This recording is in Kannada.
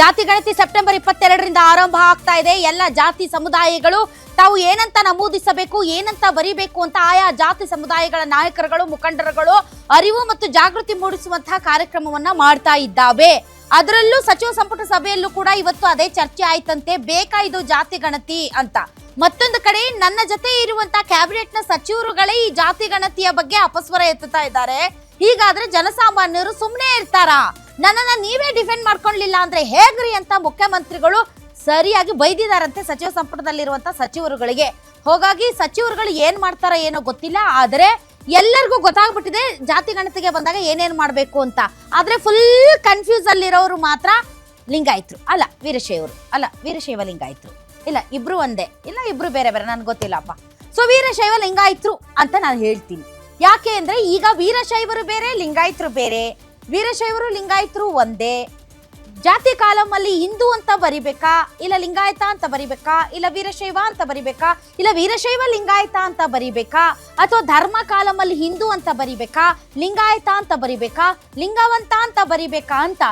ಜಾತಿ ಗಣತಿ ಸೆಪ್ಟೆಂಬರ್ ಇಪ್ಪತ್ತೆರಡರಿಂದ ಆರಂಭ ಆಗ್ತಾ ಇದೆ. ಎಲ್ಲ ಜಾತಿ ಸಮುದಾಯಗಳು ತಾವು ಏನಂತ ನಮೂದಿಸಬೇಕು, ಏನಂತ ಬರೀಬೇಕು ಅಂತ ಆಯಾ ಜಾತಿ ಸಮುದಾಯಗಳ ನಾಯಕರುಗಳು, ಮುಖಂಡರುಗಳು ಅರಿವು ಮತ್ತು ಜಾಗೃತಿ ಮೂಡಿಸುವಂತಹ ಕಾರ್ಯಕ್ರಮವನ್ನ ಮಾಡ್ತಾ ಇದ್ದಾವೆ. ಅದರಲ್ಲೂ ಸಚಿವ ಸಂಪುಟ ಸಭೆಯಲ್ಲೂ ಕೂಡ ಇವತ್ತು ಅದೇ ಚರ್ಚೆ ಆಯ್ತಂತೆ. ಬೇಕಾ ಇದು ಜಾತಿ ಗಣತಿ ಅಂತ. ಮತ್ತೊಂದು ಕಡೆ ನನ್ನ ಜೊತೆ ಇರುವಂತ ಕ್ಯಾಬಿನೆಟ್ನ ಸಚಿವರುಗಳೇ ಈ ಜಾತಿ ಗಣತಿಯ ಬಗ್ಗೆ ಅಪಸ್ವರ ಎತ್ತುತ್ತಾ ಇದ್ದಾರೆ. ಹೀಗಾದ್ರೆ ಜನಸಾಮಾನ್ಯರು ಸುಮ್ಮನೆ ಇರ್ತಾರಾ? ನನ್ನನ್ನ ನೀವೇ ಡಿಫೆಂಡ್ ಮಾಡ್ಕೊಳ್ಳಿಲ್ಲ ಅಂದ್ರೆ ಹೇಗ್ರಿ ಅಂತ ಮುಖ್ಯಮಂತ್ರಿಗಳು ಸರಿಯಾಗಿ ಬೈದಿದಾರಂತೆ ಸಚಿವ ಸಂಪುಟದಲ್ಲಿರುವಂಥ ಸಚಿವರುಗಳಿಗೆ. ಹೋಗಾಗಿ ಸಚಿವರುಗಳು ಏನು ಮಾಡ್ತಾರೋ ಏನೋ ಗೊತ್ತಿಲ್ಲ, ಆದರೆ ಎಲ್ಲರಿಗೂ ಗೊತ್ತಾಗ್ಬಿಟ್ಟಿದೆ ಜಾತಿ ಗಣತಿಗೆ ಬಂದಾಗ ಏನೇನ್ ಮಾಡಬೇಕು ಅಂತ. ಆದರೆ ಫುಲ್ ಕನ್ಫ್ಯೂಸ್ ಅಲ್ಲಿರೋರು ಮಾತ್ರ ಲಿಂಗಾಯತ್ರು. ಅಲ್ಲ, ವೀರಶೈವರು. ಅಲ್ಲ, ವೀರಶೈವ ಲಿಂಗಾಯತ್ರು. ಇಲ್ಲ, ಇಬ್ರು ಒಂದೇ. ಇಲ್ಲ, ಇಬ್ರು ಬೇರೆ ಬೇರೆ, ನನ್ಗೆ ಗೊತ್ತಿಲ್ಲಪ್ಪ ಸೊ ವೀರಶೈವ ಲಿಂಗಾಯತ್ರು ಅಂತ ನಾನು ಹೇಳ್ತೀನಿ. ಯಾಕೆ ಅಂದ್ರೆ ಈಗ ವೀರಶೈವರು ಬೇರೆ, ಲಿಂಗಾಯಿತರು ಬೇರೆ. ವೀರಶೈವರು ಲಿಂಗಾಯತರು ಒಂದೇ. ಜಾತಿ ಕಾಲಮಲ್ಲಿ ಹಿಂದೂ ಅಂತ ಬರಿಬೇಕಾ? ಇಲ್ಲ ಲಿಂಗಾಯತ ಅಂತ ಬರಿಬೇಕಾ? ಇಲ್ಲ ವೀರಶೈವ ಅಂತ ಬರಿಬೇಕಾ? ಇಲ್ಲ ವೀರಶೈವ ಲಿಂಗಾಯತ ಅಂತ ಬರಿಬೇಕಾ? ಅಥವಾ ಧರ್ಮ ಕಾಲಮಲ್ಲಿ ಹಿಂದೂ ಅಂತ ಬರಿಬೇಕಾ? ಲಿಂಗಾಯತ ಅಂತ ಬರಿಬೇಕಾ? ಲಿಂಗವಂತ ಅಂತ ಬರಿಬೇಕಾ ಅಂತ